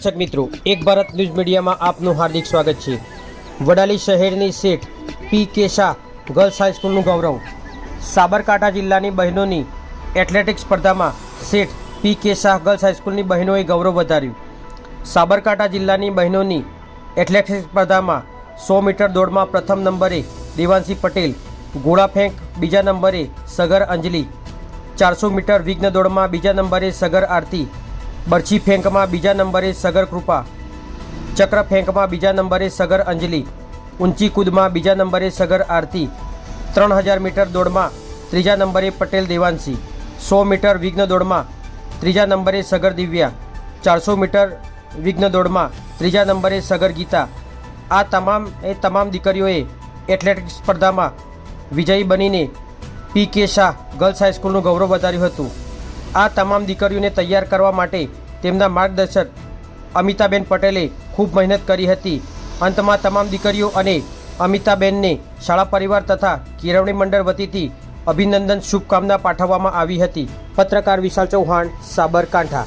દર્શક મિત્રો, એક ભારત ન્યૂઝ મીડિયામાં આપનું હાર્દિક સ્વાગત છે. વડાલી શહેરની Sheth P K Shah girls હાઈસ્કૂલનું ગૌરવ. સાબરકાંઠા જિલ્લાની બહેનોની એથ્લેટિક્સ સ્પર્ધામાં શેઠ પી કે શાહ ગર્લ્સ હાઈસ્કૂલની બહેનોએ ગૌરવ વધાર્યું. સાબરકાંઠા જિલ્લાની બહેનોની એથ્લેટિક્સ સ્પર્ધામાં સો મીટર દોડમાં પ્રથમ નંબરે દેવાંશી પટેલ, ગોળા ફેંક બીજા નંબરે સગર અંજલિ, ચારસો મીટર વિઘ્ન દોડમાં બીજા નંબરે સગર આરતી બરછી ફેંકમાં બીજા નંબરે સગર કૃપા. ચક્ર ફેંકમાં બીજા નંબરે સગર અંજલિ. ઊંચી કૂદમાં બીજા નંબરે સગર આરતી. ત્રણ હજાર મીટર દોડમાં, ત્રીજા નંબરે પટેલ દેવાંશી. સો મીટર વિઘ્ન દોડમાં, ત્રીજા નંબરે સગર દિવ્યા. ચારસો મીટર વિઘ્ન દોડમાં, ત્રીજા નંબરે સગર ગીતા. આ તમામ, એ તમામ દીકરીઓએ એથ્લેટિક્સ સ્પર્ધામાં વિજયી બનીને પી કે શાહ ગર્લ્સ હાઈસ્કૂલનું ગૌરવ વધાર્યું હતું. આ તમામ દીકરીઓને તૈયાર કરવા માટે તેમના માર્ગદર્શક અમિતાબેન પટેલે ખૂબ મહેનત કરી હતી. અંતમાં તમામ દીકરીઓ અને અમિતાબેનને શાળા પરિવાર તથા કેળવણી મંડળ વતીથી અભિનંદન શુભકામના પાઠવવામાં આવી હતી. પત્રકાર વિશાલ ચૌહાણ, સાબરકાંઠા.